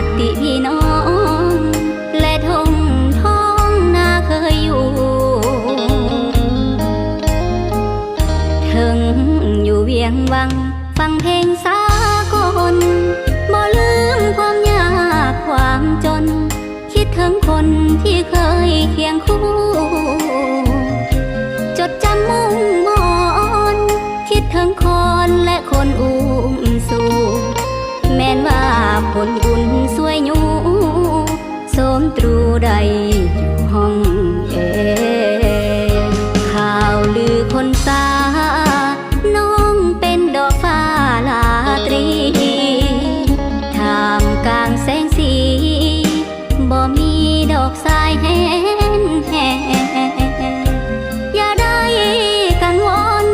ติ ถึงอยู่เวียงวัง ฟังเพลงสากลบ่ลืมความยากความจน คิดถึงคนที่เคยเคียงคู่ จดจำมุ่งมอนคิดถึงคนและคนอุ้มสู่แม้นว่าผลบุญสวยอยู่สมตรูใดอยู่ห้องเอายแห้งแห้งอย่าได้กังวล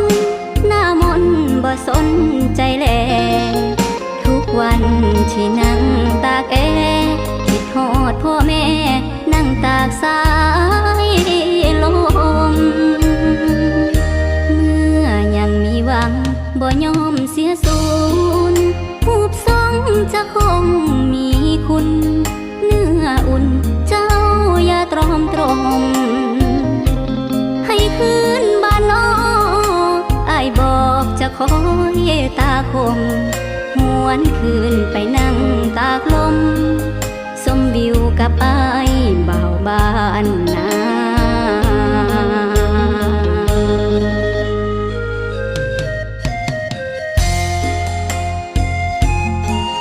หน้ามนบ่สนใจแลทุกวันที่นั่ง บอกจะคอยตาคมหวนคืนไปนั่งตากลม สมวิวกับอายเบาบ้านนา